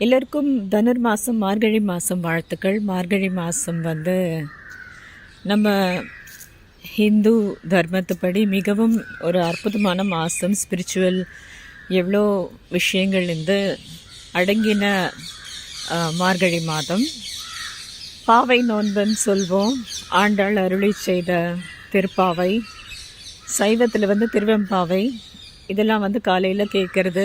எல்லோருக்கும் தனுர் மாதம் மார்கழி மாதம் வாழ்த்துக்கள். மார்கழி மாதம் வந்து நம்ம ஹிந்து தர்மத்துப்படி மிகவும் ஒரு அற்புதமான மாதம் ஸ்பிரிச்சுவல் எவ்வளோ விஷயங்கள் இருந்து அடங்கின மார்கழி மாதம். பாவை நோன்பன் சொல்வோம். ஆண்டாள் அருளி செய்த திருப்பாவை. சைவத்தில் வந்து திருவெம்பாவை. இதெல்லாம் வந்து காலையில் கேட்குறது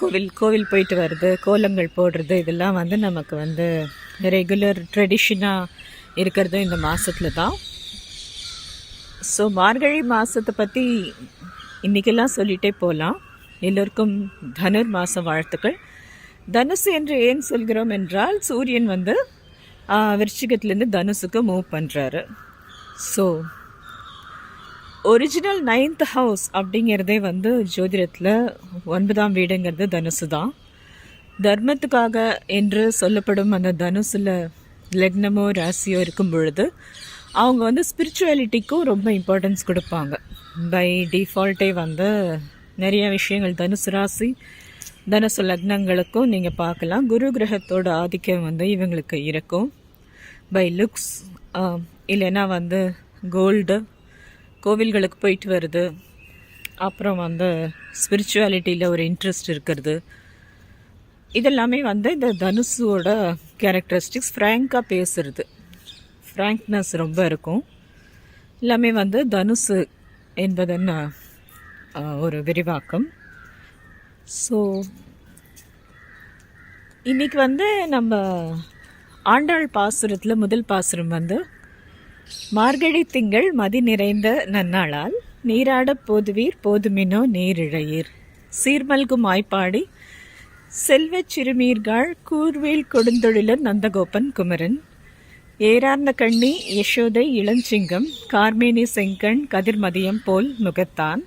கோவில் கோவில் போயிட்டு வர்றது கோலங்கள் போடுறது இதெல்லாம் வந்து நமக்கு வந்து ரெகுலர் ட்ரெடிஷனாக இருக்கிறது இந்த மாதத்தில் தான். ஸோ மார்கழி மாதத்தை பற்றி இன்றைக்கெல்லாம் சொல்லிகிட்டே போகலாம் எல்லோருக்கும் தனுர் மாத வாழ்த்துக்கள். தனுசு என்று ஏன் சொல்கிறோம் என்றால் சூரியன் வந்து விருச்சிகத்துலேருந்து தனுசுக்கு மூவ் பண்ணுறாரு ஸோ ஒரிஜினல் நைன்த் ஹவுஸ் அப்படிங்கிறதே வந்து ஜோதிடத்தில் ஒன்பதாம் வீடுங்கிறது தனுசு தான் தர்மத்துக்காக என்று சொல்லப்படும் அந்த தனுசில் லக்னமோ ராசியோ இருக்கும் பொழுது அவங்க வந்து ஸ்பிரிச்சுவாலிட்டிக்கும் ரொம்ப இம்பார்ட்டன்ஸ் கொடுப்பாங்க. பை டிஃபால்ட்டே வந்து நிறைய விஷயங்கள் தனுசு ராசி தனுசு லக்னங்களுக்கும் நீங்கள் பார்க்கலாம். குரு கிரகத்தோட ஆதிக்கம் வந்து இவங்களுக்கு இருக்கும். பை லுக்ஸ் இல்லைன்னா வந்து கோல்டு கோவில்களுக்கு போயிட்டு வருது. அப்புறம் வந்து ஸ்பிரிச்சுவாலிட்டியில் ஒரு இன்ட்ரெஸ்ட் இருக்கிறது. இதெல்லாமே வந்து இந்த தனுஷோட கேரக்டரிஸ்டிக்ஸ் ஃப்ராங்காக பேசுறது. ஃப்ராங்க்னஸ் ரொம்ப இருக்கும். எல்லாமே வந்து தனுசு என்பதன் ஒரு விரிவாக்கம். ஸோ இன்றைக்கி வந்து நம்ம ஆண்டாள் பாசுரத்தில் முதல் பாசுரம் வந்து மார்கழி திங்கள் மதி நிறைந்த நன்னாளால் நீராடப் போதுவீர் போதுமினோ நீரிழையீர். சீர்மல்கும் ஆய்ப்பாடி செல்வச் சிறுமீர்காள் கூர்வேல் கொடுந்தொழிலர் நந்தகோபன் குமரன். ஏரார்ந்த கண்ணி யசோதை இளஞ்சிங்கம் கார்மேனி செங்கண் கதிர்மதியம் போல் முகத்தான்.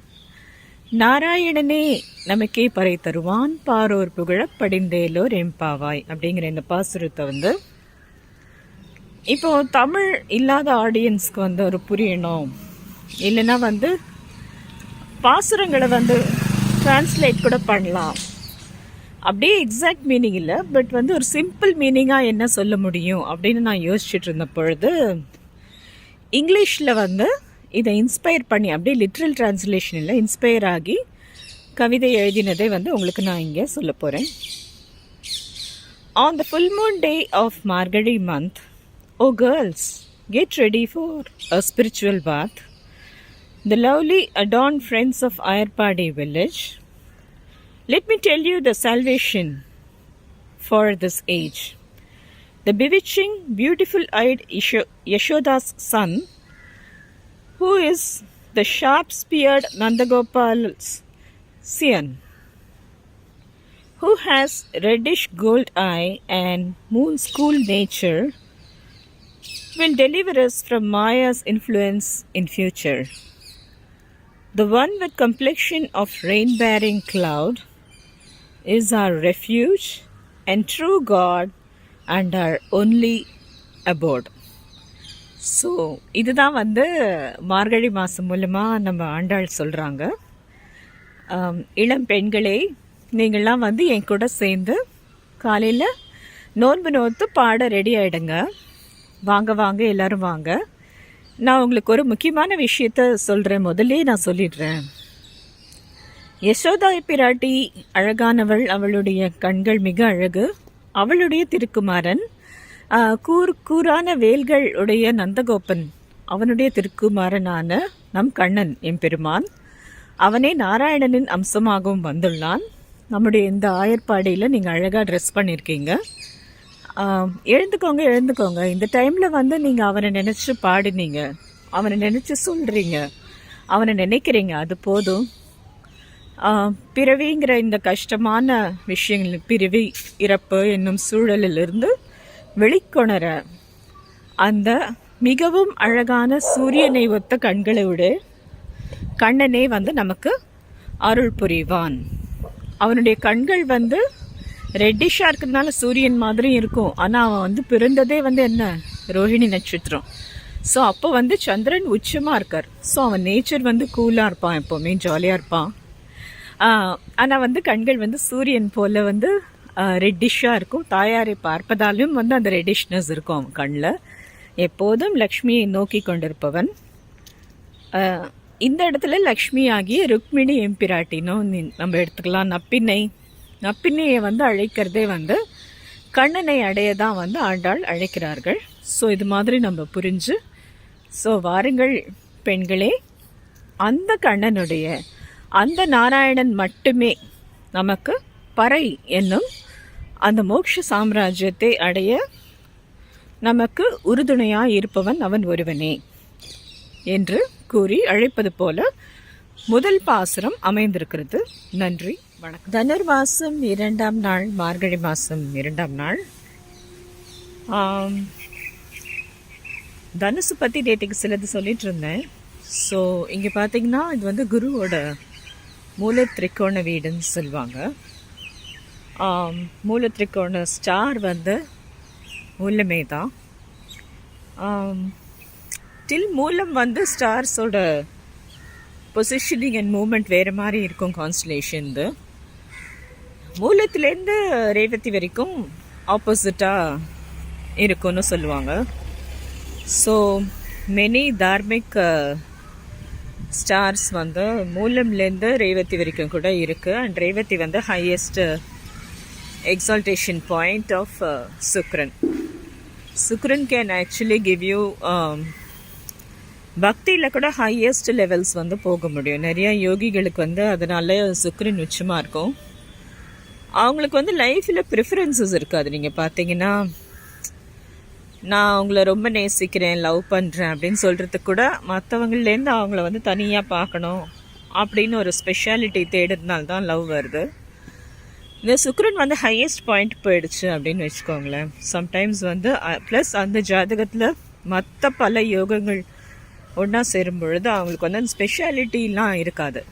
நாராயணனே நமக்கே பறை தருவான் பாரோர் புகழப் படிந்தேலோர் எம்பாவாய் அப்படிங்கிற இந்த பாசுரத்தை வந்து இப்போ தமிழ் இல்லாத ஆடியன்ஸ்க்கு வந்து ஒரு புரியணும். இல்லைன்னா வந்து பாசுரங்களை வந்து டிரான்ஸ்லேட் கூட பண்ணலாம். அப்படியே எக்ஸாக்ட் மீனிங் இல்லை பட் வந்து ஒரு சிம்பிள் மீனிங்காக என்ன சொல்ல முடியும் அப்படின்னு நான் யோசிச்சுட்டு இருந்த பொழுது இங்கிலீஷில் வந்து இதை இன்ஸ்பயர் பண்ணி அப்படியே லிட்ரல் டிரான்ஸ்லேஷனில் இன்ஸ்பயர் ஆகி கவிதை எழுதினதை வந்து உங்களுக்கு நான் இங்கே சொல்ல போகிறேன் on the full moon day of Margazhi month oh girls, get ready for a spiritual bath. The lovely adorned friends of Ayarpadi village, let me tell you the salvation for this age. The bewitching, beautiful eyed Yashoda's son, who is the sharp speared Nandagopal's son who has reddish gold eye and moon school nature will deliver us from maya's influence in future the one with complexion of rain bearing cloud is our refuge and true god and our only abode so இதுதான் வந்து மார்கழி மாதம் மூலமாக நம்ம ஆண்டாள் சொல்கிறாங்க இளம் பெண்களே நீங்கள்லாம் வந்து என் கூட சேர்ந்து காலையில் நோன்பு நோத்து பாட ரெடி ஆகிடுங்க வாங்க வாங்க எல்லாரும் வாங்க. நான் உங்களுக்கு ஒரு முக்கியமான விஷயத்த சொல்கிறேன் முதல்லே நான் சொல்லிடுறேன். யசோதா பிராட்டி அழகானவள் அவளுடைய கண்கள் மிக அழகு. அவளுடைய திருக்குமாரன் கூர் கூரான வேல்கள் உடைய நந்தகோபன் அவனுடைய திருக்குமாரனான நம் கண்ணன் எம்பெருமான் அவனே நாராயணனின் அம்சமாகவும் வந்துள்ளான். நம்முடைய இந்த ஆயர்பாடியில் நீங்கள் அழகாக ட்ரெஸ் பண்ணியிருக்கீங்க எழுந்துக்கோங்க எழுந்துக்கோங்க. இந்த டைமில் வந்து நீங்கள் அவனை நினச்சி பாடினீங்க. அவனை நினச்சி சொல்கிறீங்க அவனை நினைக்கிறீங்க அது போதும். பிறவிங்கிற இந்த கஷ்டமான விஷயங்கள் பிறவி இறப்பு என்னும் சூழலிலிருந்து வெளிக்கொணர அந்த மிகவும் அழகான சூரியனை ஒத்த கண்களோடு கண்ணனே வந்து நமக்கு அருள் புரிவான். அவனுடைய கண்கள் வந்து ரெட்டிஷாக இருக்கிறதுனால சூரியன் மாதிரி இருக்கும். ஆனால் அவன் வந்து பிறந்ததே வந்து என்ன? ரோஹிணி நட்சத்திரம். ஸோ அப்போ வந்து சந்திரன் உச்சமாக இருக்கார். ஸோ அவன் நேச்சர் வந்து கூலாக இருப்பான் எப்போவுமே ஜாலியாக இருப்பான். ஆனால் வந்து கண்கள் வந்து சூரியன் போல் வந்து ரெட்டிஷாக இருக்கும். தாயாரை பார்ப்பதாலும் வந்து அந்த ரெட்டிஷ்னஸ் இருக்கும் அவன் கண்ணில் எப்போதும் லக்ஷ்மியை நோக்கி கொண்டிருப்பவன். இந்த இடத்துல லக்ஷ்மி ஆகிய ருக்மிணி எம்பிராட்டினும் நீ- நம்ம எடுத்துக்கலாம். நப்பினை நப்பின்னையை வந்து அழைக்கிறதே வந்து கண்ணனை அடைய தான் வந்து ஆண்டாள் அழைக்கிறார்கள். ஸோ இது மாதிரி நம்ம புரிஞ்சு ஸோ வாருங்கள் பெண்களே அந்த கண்ணனுடைய அந்த நாராயணன் மட்டுமே நமக்கு பறை என்னும் அந்த மோட்ச சாம்ராஜ்யத்தை அடைய நமக்கு உறுதுணையாக இருப்பவன் அவன் ஒருவனே என்று கூறி அழைப்பது போல முதல் பாசுரம் அமைந்திருக்கிறது. நன்றி. வணக்கம். தனுர்மாசம் இரண்டாம் நாள் மார்கழி மாதம் இரண்டாம் நாள். தனுசு பற்றி டேட்டுக்கு சிலது சொல்லிட்டு இருந்தேன். ஸோ இங்கே பார்த்தீங்கன்னா இது வந்து குருவோட மூல திரிகோண வீடுன்னு சொல்லுவாங்க. மூல திரிகோண ஸ்டார் வந்து மூலமே தான். டில் மூலம் வந்து ஸ்டார்ஸோட பொசிஷனிங் அண்ட் மூமெண்ட் வேறு மாதிரி இருக்கும் கான்ஸ்டலேஷன் மூலத்துலேருந்து ரேவதி வரைக்கும் ஆப்போசிட்டாக இருக்கும்னு சொல்லுவாங்க. ஸோ மெனி தார்மிக் ஸ்டார்ஸ் வந்து மூலம்லேருந்து ரேவதி வரைக்கும் கூட இருக்குது அண்ட் ரேவதி வந்து highest exaltation point of Sukran. Sukran can actually give you பக்தியில் கூட ஹையஸ்ட் லெவல்ஸ் வந்து போக முடியும். நிறைய யோகிகளுக்கு வந்து அதனால சுக்ரன் உச்சமாக இருக்கும். அவங்களுக்கு வந்து லைஃப்பில் ப்ரிஃபரன்சஸ் இருக்காது. நீங்கள் பார்த்தீங்கன்னா நான் அவங்கள ரொம்ப நேசிக்கிறேன் லவ் பண்ணுறேன் அப்படின்னு சொல்கிறதுக்கு கூட மற்றவங்கள்லேருந்து அவங்கள வந்து தனியாக பார்க்கணும் அப்படின்னு ஒரு ஸ்பெஷாலிட்டி தேடுறதுனால தான் லவ் வருது. இந்த சுக்ரன் வந்து ஹையஸ்ட் பாயிண்ட் போயிடுச்சு அப்படின்னு வச்சுக்கோங்களேன். சம்டைம்ஸ் வந்து ப்ளஸ் அந்த ஜாதகத்தில் மற்ற பல யோகங்கள் ஒன்றா சேரும் பொழுது அவங்களுக்கு வந்து அந்த ஸ்பெஷாலிட்டிலாம் இருக்காது.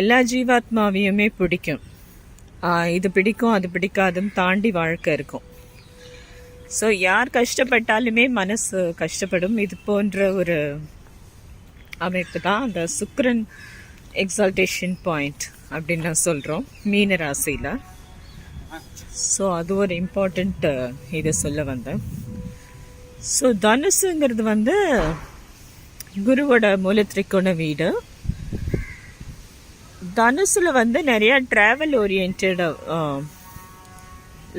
எல்லா ஜீவாத்மாவையுமே பிடிக்கும். இது பிடிக்கும் அது பிடிக்காதுன்னு தாண்டி வாழ்க்கை இருக்கும். ஸோ யார் கஷ்டப்பட்டாலுமே மனசு கஷ்டப்படும். இது போன்ற ஒரு அமைப்பு தான் அந்த சுக்ரன் எக்ஸால்டேஷன் பாயிண்ட் அப்படின்னு நான் சொல்கிறோம் மீன ராசியில். ஸோ அது ஒரு இம்பார்ட்டண்ட் இதை சொல்ல வந்தேன். ஸோ தனுசுங்கிறது வந்து குருவோட மூலத்திரிக்கோண வீடு. தனுஷில் வந்து நிறையா ட்ராவல் ஓரியன்ட்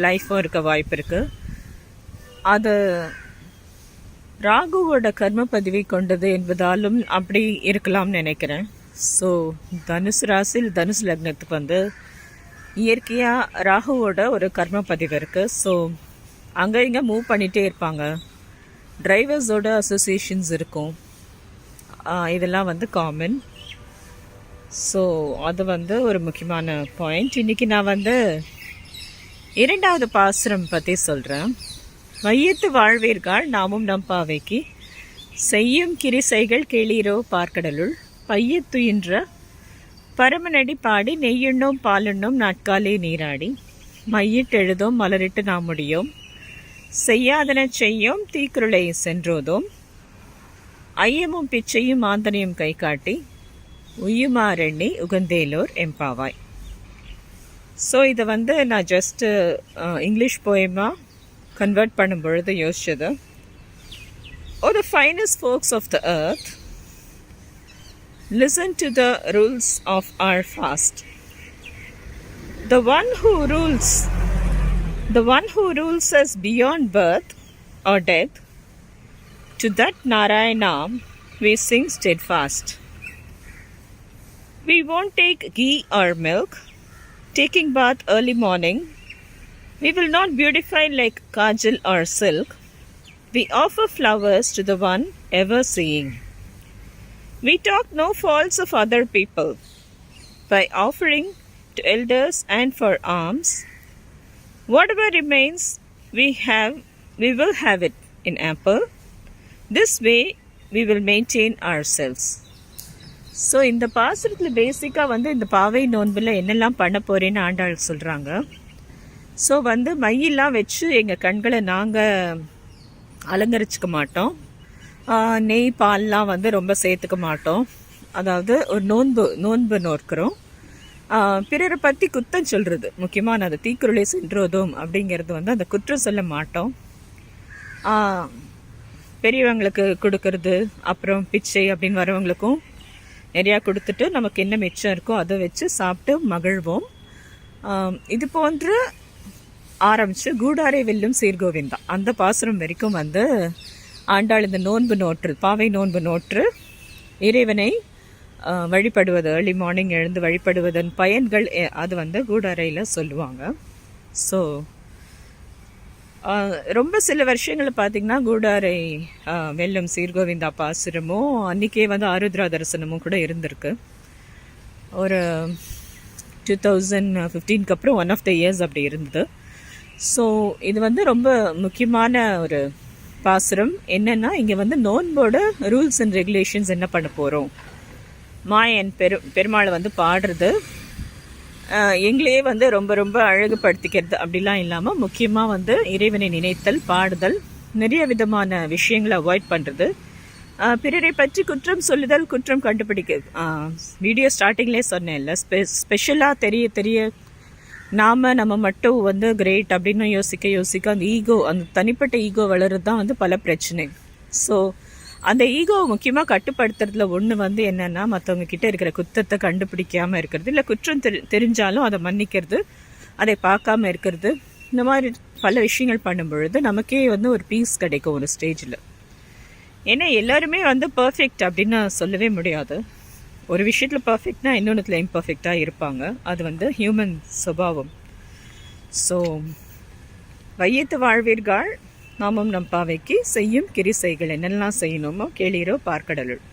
லைஃப்பும் இருக்க வாய்ப்பு இருக்குது அது ராகுவோட கர்ம பதிவை கொண்டது என்பதாலும் அப்படி இருக்கலாம்னு நினைக்கிறேன். ஸோ தனுசு ராசியில் தனுசு லக்னத்துக்கு வந்து இயற்கையாக ராகுவோட ஒரு கர்ம பதிவு இருக்குது ஸோ அங்கே இங்கே மூவ் பண்ணிகிட்டே இருப்பாங்க. டிரைவர்ஸோட அசோசியேஷன்ஸ் இருக்கும். இதெல்லாம் வந்து காமன் ஸோ அது வந்து ஒரு முக்கியமான பாயிண்ட் இன்னைக்கு நான் வந்து இரண்டாவது பாசுரம் பற்றி சொல்கிறேன் வையத்து வாழ்வீர்கள் நாமும் நம் பாவைக்கு. செய்யும் கிரிசைகள் கேளீரோ பார்க்கடலுள். பையத்துயின்ற பரமனடி பாடி நெய்யுண்ணோம் பாலுண்ணோம் நாட்காலே நீராடி. மையிட்டெழுதோம் மலரிட்டு நாம் முடியும். செய்யாதன செய்யோம் தீக்குருளை சென்றோதோம். ஐயமும் பிச்சையும் ஆந்தனையும் கை காட்டி உய்யுமாறெண்ணி உகந்தேலோர் எம்பாவாய் ஸோ இதை வந்து நான் ஜஸ்ட்டு இங்கிலீஷ் போயமாக கன்வெர்ட் பண்ணும் பொழுது யோசிச்சது ஒரு finest folks of the earth listen to the rules of our fast the one who rules the one who rules us beyond birth or death to that narayana we sing steadfast we won't take ghee or milk taking bath early morning we will not beautify like kajal or silk we offer flowers to the one ever seeing we talk no faults of other people. By offering to elders and for alms, whatever remains, we have, we will have it in ample. This way, we will maintain ourselves. So இந்த பாசுரத்தில் பேசிக்காக வந்து இந்த பாவை நோன்பில் என்னெல்லாம் பண்ண போறேன்னு ஆண்டாள் சொல்கிறாங்க ஸோ வந்து மையெல்லாம் வச்சு எங்கள் கண்களை நாங்கள் அலங்கரிச்சிக்க மாட்டோம். நெய் பால்லாம் வந்து ரொம்ப சேர்த்துக்க மாட்டோம். அதாவது ஒரு நோன்பு நோன்பு நோக்கிறோம் பிறரை பற்றி குத்தம் சொல்கிறது முக்கியமாக நான் அந்த தீக்குறளை சென்றோதும் அப்படிங்கிறது வந்து அந்த குற்றம் சொல்ல மாட்டோம். பெரியவங்களுக்கு கொடுக்கறது அப்புறம் பிச்சை அப்படின்னு வரவங்களுக்கும் நிறையா கொடுத்துட்டு நமக்கு என்ன மிச்சம் இருக்கோ அதை வச்சு சாப்பிட்டு மகிழ்வோம். இது போன்று ஆரம்பித்து கூடாரை வெல்லும் சீர்கோவிந்தா. அந்த பாசுரம் வரைக்கும் வந்து ஆண்டாள் இந்த நோன்பு நோற்று பாவை நோன்பு நோற்று இறைவனை வழிபடுவது ஏர்லி மார்னிங் எழுந்து வழிபடுவதன் பயன்கள் எ- அது வந்து கூடாரையில் சொல்லுவாங்க. ஸோ ரொம்ப சில வருஷங்களில் பார்த்தீங்கன்னா கூடாரை வெல்லம் வெல்லும் சீர்கோவிந்தா பாசுரமும் அன்றைக்கே வந்து ஆருத்ரா தரிசனமும் கூட இருந்திருக்கு. ஒரு டூ தௌசண்ட் ஃபிஃப்டீனுக்கு அப்புறம் ஒன் ஆஃப் த இயர்ஸ் அப்படி இருந்தது. ஸோ இது வந்து ரொம்ப முக்கியமான ஒரு பாசுரம். என்னென்னா இங்கே வந்து நோன்போட ரூல்ஸ் அண்ட் ரெகுலேஷன்ஸ் என்ன பண்ண போகிறோம் மாயன் பெரு பெருமாளை வந்து பாடுறது. எங்களையே வந்து ரொம்ப ரொம்ப அழகுபடுத்திக்கிறது அப்படிலாம் இல்லாமல் முக்கியமாக வந்து இறைவனை நினைத்தல் பாடுதல் நிறைய விதமான விஷயங்களை அவாய்ட் பண்ணுறது பிறரை பற்றி குற்றம் சொல்லுதல் குற்றம் கண்டுபிடிக்க வீடியோ ஸ்டார்டிங்லேயே சொன்னேன்ல ஸ்பெ ஸ்பெஷலாக தெரிய தெரிய நாம் நம்ம மட்டும் வந்து கிரேட் அப்படின்னு யோசிக்க யோசிக்க அந்த ஈகோ அந்த தனிப்பட்ட ஈகோ வளர்றது தான் வந்து பல பிரச்சனை. ஸோ அந்த ஈகோவை முக்கியமாக கட்டுப்படுத்துறதுல ஒன்று வந்து என்னென்னா மற்றவங்க கிட்ட இருக்கிற குத்தத்தை கண்டுபிடிக்காமல் இருக்கிறது. இல்லை குற்றம் தெரி தெரிஞ்சாலும் அதை மன்னிக்கிறது அதை பார்க்காம இருக்கிறது. இந்த மாதிரி பல விஷயங்கள் பண்ணும் பொழுது நமக்கே வந்து ஒரு பீஸ் கிடைக்கும் ஒரு ஸ்டேஜில் ஏன்னா எல்லாருமே வந்து பர்ஃபெக்ட் அப்படின்னு சொல்லவே முடியாது. ஒரு விஷயத்தில் பர்ஃபெக்ட்னா இன்னொன்றுத்தில் இம்பர்ஃபெக்டாக இருப்பாங்க. அது வந்து ஹியூமன் சுபாவம். ஸோ வையத்து வாழ்வீர்கள். நாமும் நம் பாவைக்கு செய்யும் கிரிசைகள் என்னெல்லாம் செய்யணுமோ கேளீரோ பார்க்கடலுள்.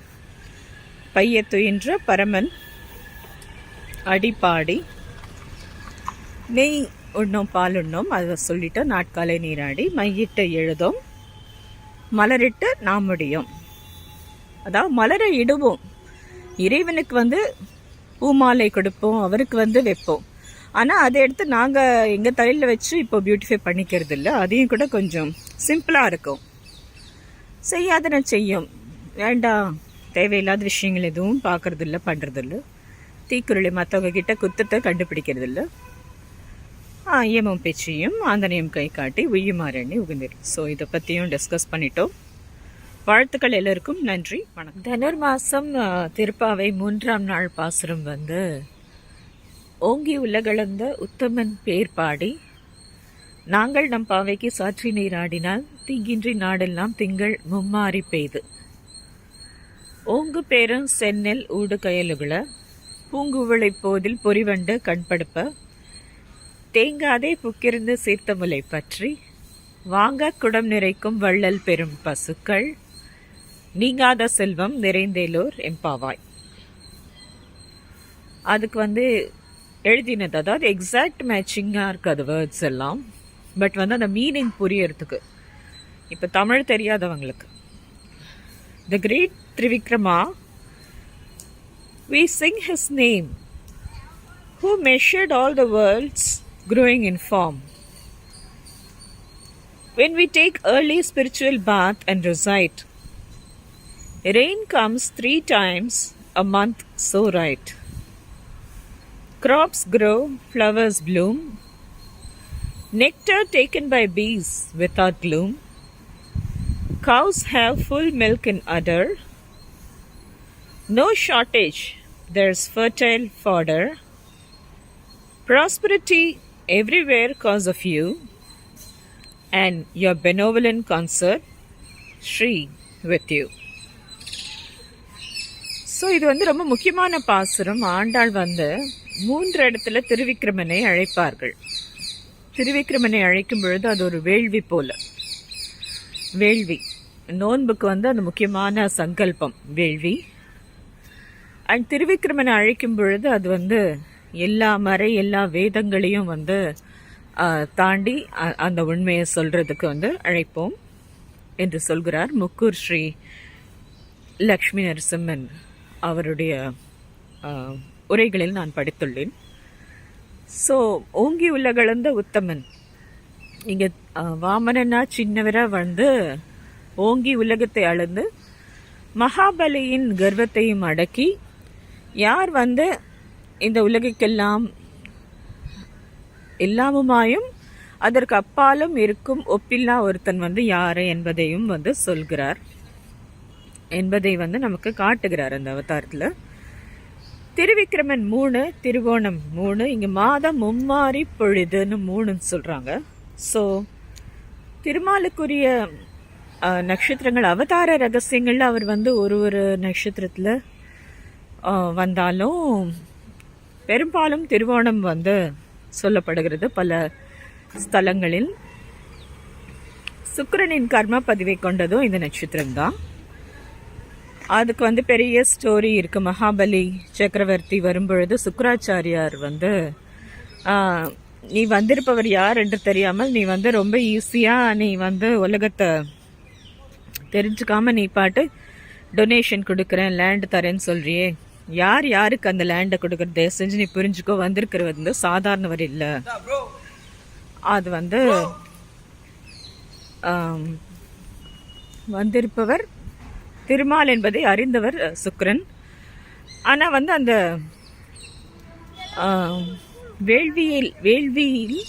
பையத்துயின்ற பரமன் அடிப்பாடி நெய் உண்ணும் பால் உண்ணும் அதை சொல்லிட்டு நாட்காலை நீராடி மையிட்ட எழுதோம். மலரிட்டு நாம் முடியும். அதாவது மலரை இடுவோம். இறைவனுக்கு வந்து பூமாலை கொடுப்போம் அவருக்கு வந்து வைப்போம். ஆனால் அதை எடுத்து நாங்கள் எங்கள் தலையில் வச்சு இப்போ பியூட்டிஃபை பண்ணிக்கிறது இல்லை அதையும் கூட கொஞ்சம் சிம்பிளாக இருக்கும். செய்யாதன செய்யும். வேண்டாம். தேவையில்லாத விஷயங்கள் எதுவும் பார்க்குறது இல்லை பண்ணுறது இல்லை தீக்குருளி மற்றவங்க கிட்ட குத்தத்தை கண்டுபிடிக்கிறது இல்லை ஆ ஏமம் பேச்சையும் ஆந்தனையும் கை காட்டி உய்யுமாறண்ணி உகந்திரு. ஸோ இதை பற்றியும் டிஸ்கஸ் பண்ணிட்டோம். வாழ்த்துக்கள் எல்லோருக்கும். நன்றி. வணக்கம். தனுர் மாதம் திருப்பாவை மூன்றாம் நாள் பாசுரம் வந்து ஓங்கி உலகளந்த உத்தமன் பேர் பாடி நாங்கள் நம் பாவைக்கு சாற்றி நீராடினால் தீங்கின்றி நாடெல்லாம் திங்கள் மும்மாறி பெய்து. ஓங்கு பேரும் சென்னெல் ஊடு கயலுகள பூங்குவளை போதில் பொறிவண்டு கண்படுப்ப தேங்காதே புக்கிருந்து சீர்த்த முலை பற்றி வாங்க குடம் நிறைக்கும் வள்ளல் பெரும் பசுக்கள் நீங்காத செல்வம் நிறைந்தேலோர் எம்பாவாய் அதுக்கு வந்து எழுதினது அதாவது எக்ஸாக்ட் மேட்சிங்காக இருக்காது வேர்ட்ஸ் எல்லாம். பட் வந்து அந்த மீனிங் புரியறதுக்கு இப்போ தமிழ் தெரியாதவங்களுக்கு the great Trivikrama we sing his name who measured all the worlds growing in form when we take early spiritual bath and recite rain comes three times a month so right crops grow flowers bloom nectar taken by bees without gloom cows have full milk in udder no shortage, there's fertile fodder. Prosperity everywhere cause of you, and your benevolent concert, Sri with you. So இது வந்து ரொம்ப முக்கியமான பாசுரம் ஆண்டாள் வந்து மூன்று இடத்துல திருவிக்கிரமனை அழைப்பார்கள் திருவிக்கிரமனை அழைக்கும் பொழுது அது ஒரு வேள்வி போல. வேள்வி. நோன்புக்கு வந்து அது முக்கியமான சங்கல்பம் வேள்வி. அண்ட் திருவிக்கிரமனை அழைக்கும் பொழுது அது வந்து எல்லா மறை எல்லா வேதங்களையும் வந்து தாண்டி அந்த உண்மையை சொல்கிறதுக்கு வந்து அழைப்போம் என்று சொல்கிறார் முக்கூர் ஸ்ரீ லக்ஷ்மி நரசிம்மன் அவருடைய உரைகளில் நான் படித்துள்ளேன். ஸோ ஓங்கி உலகளந்த உத்தமன். இங்கே வாமனனா சின்னவராக வந்து ஓங்கி உலகத்தை அளந்து மகாபலியின் கர்வத்தையும் அடக்கி யார் வந்து இந்த உலகுக்கெல்லாம் எல்லாமுமாயும் அதற்கு அப்பாலும் இருக்கும் ஒப்பில்லா ஒருத்தன் வந்து யார் என்பதையும் வந்து சொல்கிறார். என்பதை வந்து நமக்கு காட்டுகிறார் அந்த அவதாரத்தில். திருவிக்கிரமன் மூணு திருவோணம் மூணு இங்கே மாதம் மும்மாரி பொழுதுன்னு மூணுன்னு சொல்கிறாங்க ஸோ திருமாலுக்குரிய நட்சத்திரங்கள் அவதார ரகசியங்களில் அவர் வந்து ஒரு ஒரு நட்சத்திரத்தில் வந்தாலும் பெரும்பாலும் திருவோணம் வந்து சொல்லப்படுகிறது பல ஸ்தலங்களில். சுக்கரனின் கர்ம பதிவை கொண்டதும் இந்த நட்சத்திரம்தான். அதுக்கு வந்து பெரிய ஸ்டோரி இருக்குது மகாபலி சக்கரவர்த்தி வரும்பொழுது சுக்கராச்சாரியார் வந்து நீ வந்திருப்பவர் யார் என்று தெரியாமல் நீ வந்து ரொம்ப ஈஸியாக நீ வந்து உலகத்தை தெரிஞ்சுக்காமல் நீ பாட்டு டொனேஷன் கொடுக்குறேன் லேண்ட் தரேன்னு சொல்கிறியே யார் யாருக்கு அந்த லேண்டை கொடுக்குறது? தயவு செஞ்சு நீ புரிஞ்சுக்கோ. வந்திருக்கிறது வந்து சாதாரணவர் இல்லை. அது வந்து வந்திருப்பவர் திருமால் என்பதை அறிந்தவர் சுக்ரன். ஆனால் வந்து அந்த வேள்வியில் வேள்வியில்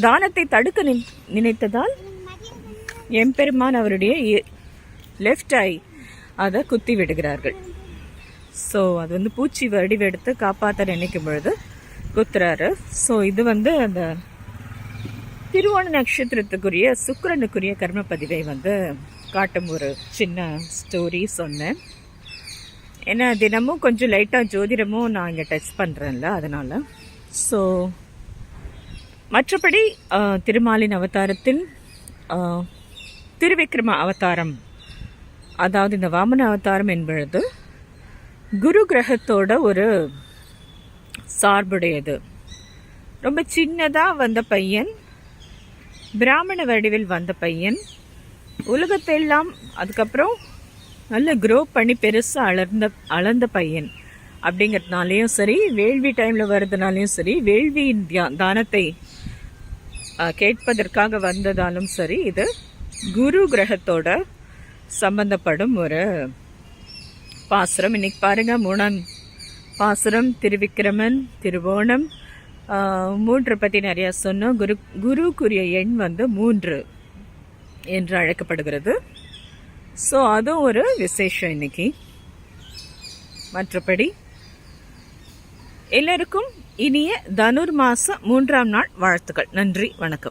தானத்தை தடுக்க நினை- நினைத்ததால் எம்பெருமான் அவருடைய லெஃப்ட் ஐ அதை குத்தி விடுகிறார்கள். ஸோ அது வந்து பூச்சி வடிவெடுத்து காப்பாற்ற நினைக்கும் பொழுது குத்துறாரு. ஸோ இது வந்து அந்த திருவோண நட்சத்திரத்துக்குரிய சுக்கரனுக்குரிய கர்ம பதிவை வந்து காட்டும் ஒரு சின்ன ஸ்டோரி சொன்னேன். ஏன்னா தினமும் கொஞ்சம் லைட்டாக ஜோதிடமும் நான் இங்கே டச் பண்ணுறேன்ல அதனால். ஸோ மற்றபடி திருமாலின் அவதாரத்தில் திருவிக்ரம அவதாரம் அதாவது இந்த வாமன அவதாரம் என்பது குரு கிரகத்தோட ஒரு சார்புடையது. ரொம்ப சின்னதாக வந்த பையன் பிராமண வடிவில் வந்த பையன் உலகத்தை எல்லாம் அதுக்கப்புறம் நல்ல க்ரோ பண்ணி பெருசாக அளர்ந்த அளந்த பையன் அப்படிங்கிறதுனாலையும் சரி வேள்வி டைமில் வர்றதுனாலையும் சரி வேள்வியின் தியா- தானத்தை கேட்பதற்காக வந்ததாலும் சரி இது குரு கிரகத்தோட சம்பந்தப்படும் ஒரு பாசுரம். இன்னைக்கு பாருங்கள் மூணாம் பாசுரம் திருவிக்கிரமன் திருவோணம். மூன்று பற்றி நிறையா சொன்னோம். குரு குருக்குரிய எண் வந்து மூன்று. என்று அழைக்கப்படுகிறது. ஸோ அதுவும் ஒரு விசேஷம் இன்னைக்கு. மற்றபடி எல்லாருக்கும் இனிய தனுர் மாச மூன்றாம் நாள் வாழ்த்துக்கள். நன்றி வணக்கம்.